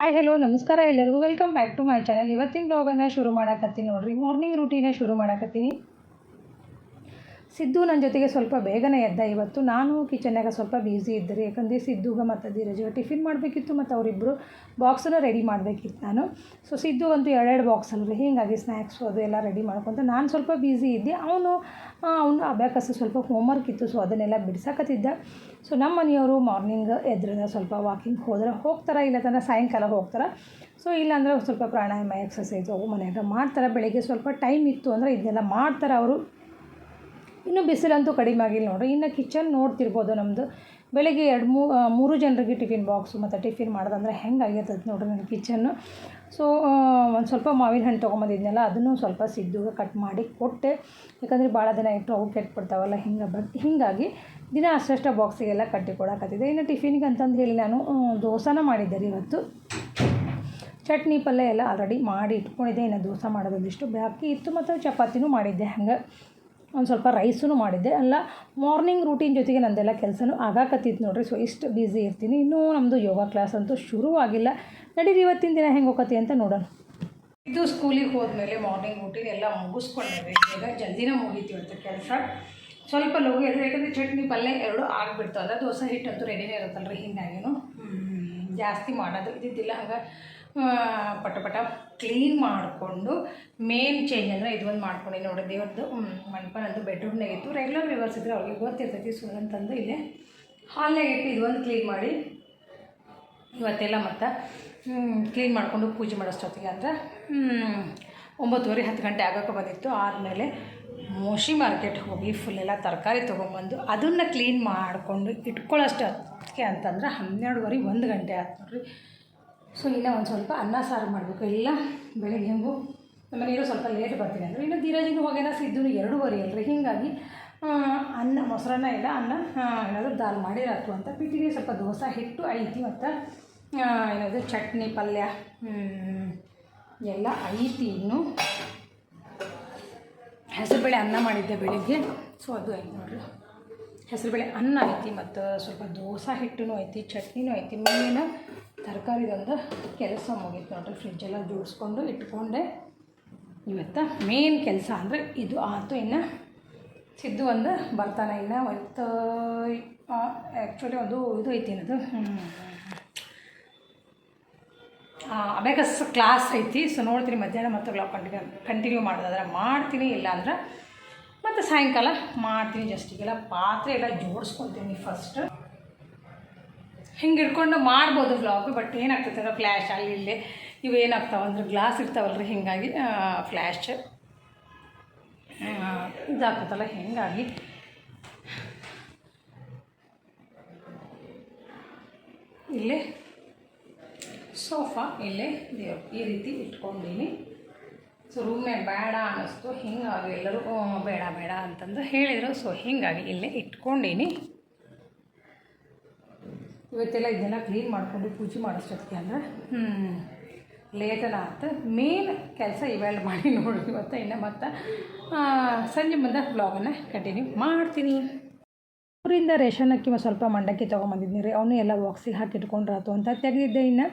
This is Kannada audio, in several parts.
ಹಾಯ್ ಹಲೋ ನಮಸ್ಕಾರ ಎಲ್ಲರಿಗೂ. Welcome back to my channel ಇವತ್ತಿನ ಬ್ಲಾಗನ್ನು ಶುರು ಮಾಡಕತ್ತೀನಿ ನೋಡ್ರಿ. ಮಾರ್ನಿಂಗ್ ರುಟೀನೇ ಶುರು ಮಾಡಕತ್ತೀನಿ. ಸಿದ್ದು ನನ್ನ ಜೊತೆಗೆ ಸ್ವಲ್ಪ ಬೇಗನೆ ಎದ್ದ ಇವತ್ತು. ನಾನು ಕಿಚನ್ನಾಗ ಸ್ವಲ್ಪ ಬ್ಯುಸಿ ಇದ್ದರೆ ಯಾಕಂದರೆ ಸಿದ್ದುಗ ಮತ್ತು ಧೀರಜ್ಗೆ ಟಿಫಿನ್ ಮಾಡಬೇಕಿತ್ತು ಮತ್ತು ಅವರಿಬ್ಬರು ಬಾಕ್ಸನ್ನು ರೆಡಿ ಮಾಡಬೇಕಿತ್ತು ನಾನು. ಸೊ ಸಿದ್ದು ಅಂತೂ ಎರಡೆರಡು ಬಾಕ್ಸ್ ಅಲ್ರಿ. ಹೀಗಾಗಿ ಸ್ನ್ಯಾಕ್ಸು ಅದು ಎಲ್ಲ ರೆಡಿ ಮಾಡ್ಕೊತ ನಾನು ಸ್ವಲ್ಪ ಬ್ಯುಸಿ ಇದ್ದೆ. ಅವನು ಅವನು ಅಭ್ಯಾಸ ಸ್ವಲ್ಪ ಹೋಮ್ವರ್ಕ್ ಇತ್ತು. ಸೊ ಅದನ್ನೆಲ್ಲ ಬಿಡ್ಸಕತ್ತಿದ್ದ. ಸೊ ನಮ್ಮ ಮನೆಯವರು ಮಾರ್ನಿಂಗ್ ಎದ್ರಿಂದ ಸ್ವಲ್ಪ ವಾಕಿಂಗ್ ಹೋದ್ರೆ ಹೋಗ್ತಾರೆ ಇಲ್ಲ ತನಕ ಸಾಯಂಕಾಲ ಹೋಗ್ತಾರೆ. ಸೊ ಇಲ್ಲಾಂದ್ರೆ ಸ್ವಲ್ಪ ಪ್ರಾಣಾಯಾಮ ಎಕ್ಸಸೈಸ್ ಅವು ಮನೆಯಾಗ ಮಾಡ್ತಾರೆ. ಬೆಳಿಗ್ಗೆ ಸ್ವಲ್ಪ ಟೈಮ್ ಇತ್ತು ಅಂದರೆ ಇದನ್ನೆಲ್ಲ ಮಾಡ್ತಾರೆ ಅವರು. ಇನ್ನು ಬಿಸಿಲಂತೂ ಕಡಿಮೆ ಆಗಿಲ್ಲ ನೋಡಿರಿ. ಇನ್ನು ಕಿಚನ್ ನೋಡ್ತಿರ್ಬೋದು ನಮ್ಮದು ಬೆಳಗ್ಗೆ ಎರಡು ಮೂ ಮೂರು ಜನರಿಗೆ ಟಿಫಿನ್ ಬಾಕ್ಸು ಮತ್ತು ಟಿಫಿನ್ ಮಾಡೋದಂದ್ರೆ ಹೆಂಗೆ ಆಗಿರ್ತದೆ ನೋಡಿರಿ ನನ್ನ ಕಿಚನ್ನು ಸೊ ಒಂದು ಸ್ವಲ್ಪ ಮಾವಿನ ಹಣ್ಣು ತೊಗೊಂಬಂದಿದ್ನಲ್ಲ, ಅದನ್ನು ಸ್ವಲ್ಪ ಸಿದ್ದುಗೆ ಕಟ್ ಮಾಡಿ ಕೊಟ್ಟೆ. ಯಾಕಂದರೆ ಭಾಳ ದಿನ ಇಟ್ಟು ಅವು ಕೆಟ್ಬಿಡ್ತಾವಲ್ಲ ಹಿಂಗೆ ಬ ಹೀಗಾಗಿ ದಿನ ಅಷ್ಟಷ್ಟು ಬಾಕ್ಸಿಗೆಲ್ಲ ಕಟ್ಟಿ ಕೊಡಕತ್ತಿದೆ ಇನ್ನು ಟಿಫಿನ್ಗೆ ಅಂತಂದು ಹೇಳಿ ನಾನು ದೋಸಾನ ಮಾಡಿದ್ದೆ ರೀ ಇವತ್ತು. ಚಟ್ನಿ ಪಲ್ಯ ಎಲ್ಲ ಆಲ್ರೆಡಿ ಮಾಡಿ ಇಟ್ಕೊಂಡಿದ್ದೆ. ಇನ್ನು ದೋಸೆ ಮಾಡೋದೊಂದಿಷ್ಟು ಬಾಕಿ ಇತ್ತು, ಮತ್ತು ಚಪಾತಿನೂ ಮಾಡಿದ್ದೆ ಹಂಗೆ. ಒಂದು ಸ್ವಲ್ಪ ರೈಸೂ ಮಾಡಿದ್ದೆ. ಅಲ್ಲ ಮಾರ್ನಿಂಗ್ ರೂಟೀನ್ ಜೊತೆಗೆ ನಂದೆಲ್ಲ ಕೆಲಸನೂ ಆಗಾಕತ್ತಿತ್ತು ನೋಡಿರಿ. ಸೊ ಇಷ್ಟು ಬ್ಯುಸಿ ಇರ್ತೀನಿ. ಇನ್ನೂ ನಮ್ಮದು ಯೋಗ ಕ್ಲಾಸ್ ಅಂತೂ ಶುರುವಾಗಿಲ್ಲ. ನಡೀರಿ, ಇವತ್ತಿನ ದಿನ ಹೆಂಗೆ ಹೋಗತ್ತೆ ಅಂತ ನೋಡೋಣ. ಇದು ಸ್ಕೂಲಿಗೆ ಹೋದ್ಮೇಲೆ ಮಾರ್ನಿಂಗ್ ರೂಟೀನ್ ಎಲ್ಲ ಮುಗಿಸ್ಕೊಂಡ್ರೆ ಈಗ ಜಲ್ದಿನೇ ಮುಗೀತೀವಿ ಅಂತ ಕೆಲಸ. ಸ್ವಲ್ಪ ಲಘು ಇದ್ರೆ ಯಾಕಂದರೆ ಚಟ್ನಿ ಪಲ್ಯ ಎರಡು ಆಗಿಬಿಡ್ತದೆ ದೋಸೆ ಹಿಟ್ಟಂತೂ ರೆಡಿನೇ ಇರುತ್ತಲ್ಲ ರೀ ಹಿಂಗಾಗೇನು ಜಾಸ್ತಿ ಮಾಡೋದು ಇದ್ದಿದ್ದಿಲ್ಲ. ಹಂಗೆ ಪಟ ಪಟ ಕ್ಲೀನ್ ಮಾಡಿಕೊಂಡು ಮೇನ್ ಚೇಂಜ್ ಅಂದರೆ ಇದು ಒಂದು ಮಾಡ್ಕೊಂಡು. ನೋಡಿ ದೇವ್ರದ್ದು ಮಂಟಪ ನಂದು ಬೆಡ್ರೂಮ್ನಾಗ ಇತ್ತು. ರೆಗ್ಯುಲರ್ ವ್ಯೂವರ್ಸ್ ಇದ್ದರೆ ಅವ್ರಿಗೆ ಗೊತ್ತಿರ್ತೈತಿ ಸೊ ಅಂತಂದು ಇಲ್ಲೇ ಹಾಲ್ನಾಗ ಇಟ್ಟು ಇದೊಂದು ಕ್ಲೀನ್ ಮಾಡಿ. ಇವತ್ತೆಲ್ಲ ಮತ್ತು ಕ್ಲೀನ್ ಮಾಡಿಕೊಂಡು ಪೂಜೆ ಮಾಡೋಷ್ಟೊತ್ತಿಗೆ ಅಂದರೆ ಒಂಬತ್ತುವರೆ, ಹತ್ತು ಗಂಟೆ ಆಗೋಕೆ ಬಂದಿತ್ತು. ಆದಮೇಲೆ ಮೋಶಿ ಮಾರ್ಕೆಟ್ ಹೋಗಿ ಫುಲ್ಲೆಲ್ಲ ತರಕಾರಿ ತೊಗೊಂಬಂದು ಅದನ್ನು ಕ್ಲೀನ್ ಮಾಡಿಕೊಂಡು ಇಟ್ಕೊಳ್ಳೋಷ್ಟೊತ್ತಿಗೆ ಅಂತಂದ್ರೆ ಹನ್ನೆರಡುವರೆ, ಒಂದು ಗಂಟೆ ಆಯ್ತು ನೋಡ್ರಿ. ಸೊ ಇನ್ನೂ ಒಂದು ಸ್ವಲ್ಪ ಅನ್ನ ಸಾರು ಮಾಡಬೇಕು, ಇಲ್ಲ ಬೆಳಿಗ್ಗೆ ಹೆಂಗು. ನಮ್ಮ ನೀರು ಸ್ವಲ್ಪ ಲೇಟ್ ಬರ್ತೀನಿ ಅಂದರೆ. ಇನ್ನು ಧೀರಜಿನ ಹೋಗೇನ ಸಿದ್ದು ಎರಡೂವರೆ ಅಲ್ರಿ. ಹೀಗಾಗಿ ಅನ್ನ, ಮೊಸರನ್ನ ಇಲ್ಲ, ಅನ್ನ ಏನಾದರೂ ದಾಲ್ ಮಾಡಿರಾತು ಅಂತ. ಪಿಟ್ಟಿಗೆ ಸ್ವಲ್ಪ ದೋಸೆ ಹಿಟ್ಟು, ಐತಿ ಮತ್ತು ಏನಾದರೂ ಚಟ್ನಿ, ಪಲ್ಯ ಎಲ್ಲ ಐತಿ ಇನ್ನು. ಹೆಸರುಬೇಳೆ ಅನ್ನ ಮಾಡಿದ್ದೆ ಬೆಳಿಗ್ಗೆ. ಸೊ ಅದು ಐತಿ ನೋಡ್ರಿ. ಹೆಸರುಬೇಳೆ ಅನ್ನ ಐತಿ ಮತ್ತು ಸ್ವಲ್ಪ ದೋಸೆ ಹಿಟ್ಟು ಐತಿ, ಚಟ್ನಿನೂ ಐತಿ. ಮೇನ್ ತರಕಾರಿದೊಂದು ಕೆಲಸ ಮುಗೀತು. ನೋಡಿರಿ ಫ್ರಿಜ್ಜೆಲ್ಲ ಜೋಡಿಸ್ಕೊಂಡು ಇಟ್ಕೊಂಡೆ. ಇವತ್ತು ಮೇನ್ ಕೆಲಸ ಅಂದರೆ ಇದು ಆತು ಇನ್ನು ಸಿದ್ದು ಒಂದು ಬರ್ತಾನೆ. ಇನ್ನು ಇವತ್ತು ಆ್ಯಕ್ಚುಲಿ ಒಂದು ಇದು ಐತಿ ಅದು ಅಬೇಕಸ್ ಕ್ಲಾಸ್ ಐತಿ. ಸೊ ನೋಡ್ತೀನಿ ಮಧ್ಯಾಹ್ನ ಮತ್ತು ಕಂಟಿನ್ಯೂ ಕಂಟಿನ್ಯೂ ಮಾಡೋದಾದ್ರೆ ಮಾಡ್ತೀನಿ, ಇಲ್ಲ ಅಂದ್ರೆ ಮತ್ತು ಸಾಯಂಕಾಲ ಮಾಡ್ತೀನಿ. ಜಸ್ಟಿಗೆಲ್ಲ ಪಾತ್ರೆ ಎಲ್ಲ ಜೋಡಿಸ್ಕೊತೀನಿ ಫಸ್ಟ್ ಹಿಂಗೆ ಇಟ್ಕೊಂಡು ಮಾಡ್ಬೋದು ಬ್ಲಾಗ್ ಬಟ್ ಏನಾಗ್ತೈತೆ ಅಂದ್ರೆ ಫ್ಲ್ಯಾಶ್ ಅಲ್ಲಿ ಇಲ್ಲಿ. ಇವು ಏನಾಗ್ತಾವೆ ಅಂದ್ರೆ ಗ್ಲಾಸ್ ಇರ್ತಾವಲ್ರಿ, ಹೀಗಾಗಿ ಫ್ಲ್ಯಾಶ್ ಇದಾಗ್ತದಲ್ಲ, ಹಿಂಗಾಗಿ. ಇಲ್ಲಿ ಸೋಫಾ ಇಲ್ಲೇ ದೇವ್ರು ಈ ರೀತಿ ಇಟ್ಕೊಂಡೀನಿ. ಸೊ ರೂಮ್ನಾಗ ಬೇಡ ಅನ್ನಿಸ್ತು, ಹಿಂಗಾಗಿ ಎಲ್ಲರೂ ಬೇಡ ಬೇಡ ಅಂತಂದು ಹೇಳಿದರು. ಸೊ ಹೀಗಾಗಿ ಇಲ್ಲೇ ಇಟ್ಕೊಂಡೀನಿ. ಇವತ್ತೆಲ್ಲ ಇದನ್ನ ಕ್ಲೀನ್ ಮಾಡಿಕೊಂಡು ಪೂಜೆ ಮಾಡಿಸೋದಕ್ಕೆ ಅಂದ್ರೆ ಲೇಟನ ಆಯ್ತು ಮೇನ್ ಕೆಲಸ ಇವೆಲ್ಲ ಮಾಡಿ ನೋಡಿ ಇವತ್ತು ಇನ್ನು ಮತ್ತು ಸಂಜೆ ಮುಂದೆ ಬ್ಲಾಗನ್ನು ಕಂಟಿನ್ಯೂ ಮಾಡ್ತೀನಿ. ಊರಿಂದ ರೇಷನ್ ಅಕ್ಕಿ ಸ್ವಲ್ಪ ಮಂಡಕ್ಕಿ ತೊಗೊಂಬಂದಿದ್ದೀನಿ ರೀ. ಅವನು ಎಲ್ಲ ಬಾಕ್ಸಿಗೆ ಹಾಕಿ ಇಟ್ಕೊಂಡ್ರಾತು ಅಂತ ತೆಗೆದಿದ್ದೆ ಇನ್ನು.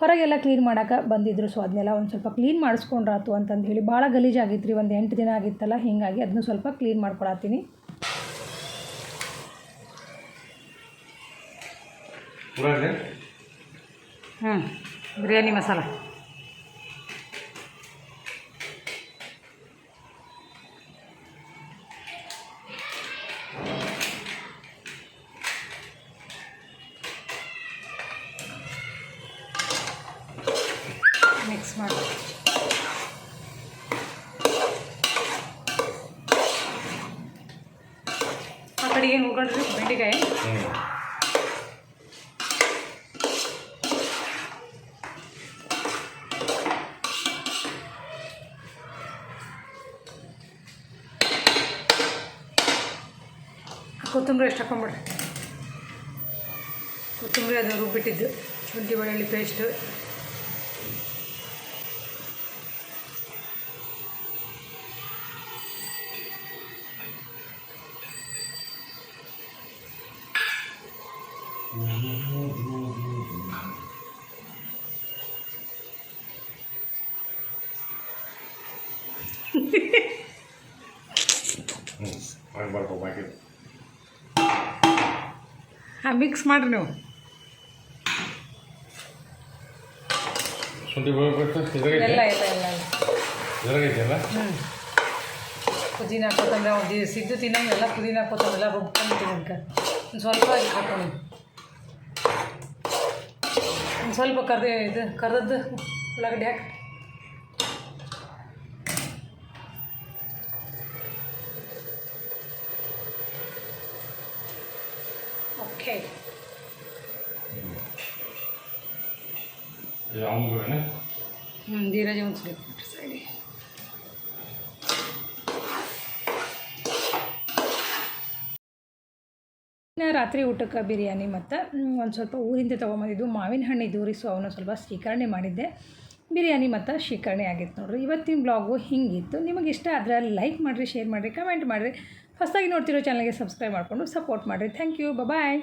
ಹೊರಗೆಲ್ಲ ಕ್ಲೀನ್ ಮಾಡೋಕೆ ಬಂದಿದ್ರು ಸೊ ಅದನ್ನೆಲ್ಲ ಒಂದು ಸ್ವಲ್ಪ ಕ್ಲೀನ್ ಮಾಡಿಸ್ಕೊಂಡ್ರಾತು ಅಂತಂದು ಹೇಳಿ. ಭಾಳ ಗಲೀಜಾಗಿತ್ತು ರೀ ಒಂದು ಎಂಟು ದಿನ ಆಗಿತ್ತಲ್ಲ ಹೀಗಾಗಿ ಅದನ್ನು ಸ್ವಲ್ಪ ಕ್ಲೀನ್ ಮಾಡ್ಕೊಳತ್ತೀನಿ. ಹ್ಞೂ ಬಿರಿಯಾನಿ ಮಸಾಲ. ಮಿಕ್ಸ್ ಮಾಡಿ. ಆ ಕಡೆಗೆ ಏನು ಉಳ್ಕೊಂಡ್ರಿ ಬೆಂಡೆಕಾಯಿ ಕೊತ್ತಂಬರಿ ಎಷ್ಟು ಹಾಕೊಂಬಿಡ್ರಿ ಕೊತ್ತಂಬರಿ ಅದು ರುಬ್ಬಿಟ್ಟಿದ್ದು. ಶುಂಠಿ ಬೆಳ್ಳುಳ್ಳಿ ಪೇಸ್ಟ್ Mm-hmm. ಹಾಂ ಮಿಕ್ಸ್ ಮಾಡಿರಿ ನೀವು. ಶುಂಠಿ ಎಲ್ಲ ಎಲ್ಲ ಎಲ್ಲ ಹ್ಞೂ ಪುದೀನ ಕೊತ್ತಂಬರಿ ಒಂದು ಸಿದ್ದು ತಿನ್ನಂಗೆಲ್ಲ ಪುದೀನ ಕೊತ್ತಂಬರಿ ಎಲ್ಲ ರುಬ್ಕೊಂಡು ತಿನ್ನಕ ಒಂದು ಸ್ವಲ್ಪ ಹಾಕೊಂಡು ಒಂದು ಸ್ವಲ್ಪ ಕರ್ದೇ ಇದು ಕರ್ದದ್ದು ಉಳ್ಳಾಗಡ್ಡಿ ಹಾಕಿ. ಹ್ಞೂ ಧೀರಜ ಒಂದು ಸ್ವಲ್ಪ ಸೈಡಿಗೆ ರಾತ್ರಿ ಊಟಕ್ಕೆ ಬಿರಿಯಾನಿ ಮತ್ತು ಒಂದು ಸ್ವಲ್ಪ ಊರಿಂದ ತೊಗೊಂಬಂದಿದ್ದು ಮಾವಿನ ಹಣ್ಣು ದೂರಿಸು ರೀ ಸೊ ಅವನ್ನ ಸ್ವಲ್ಪ ಸ್ವೀಕರಣೆ ಮಾಡಿದ್ದೆ. ಬಿರಿಯಾನಿ ಮತ್ತು ಶೀಕರಣೆ ಆಗಿತ್ತು ನೋಡ್ರಿ. ಇವತ್ತಿನ ಬ್ಲಾಗು ಹಿಂಗಿತ್ತು. ನಿಮಗೆ ಇಷ್ಟ ಆದರೆ ಲೈಕ್ ಮಾಡಿರಿ ಶೇರ್ ಮಾಡಿರಿ ಕಮೆಂಟ್ ಮಾಡಿರಿ. ಹೊಸದಾಗಿ ನೋಡ್ತಿರೋ ಚಾನಲ್ಗೆ ಸಬ್ಸ್ಕ್ರೈಬ್ ಮಾಡಿಕೊಂಡು ಸಪೋರ್ಟ್ ಮಾಡಿರಿ. Thank you bye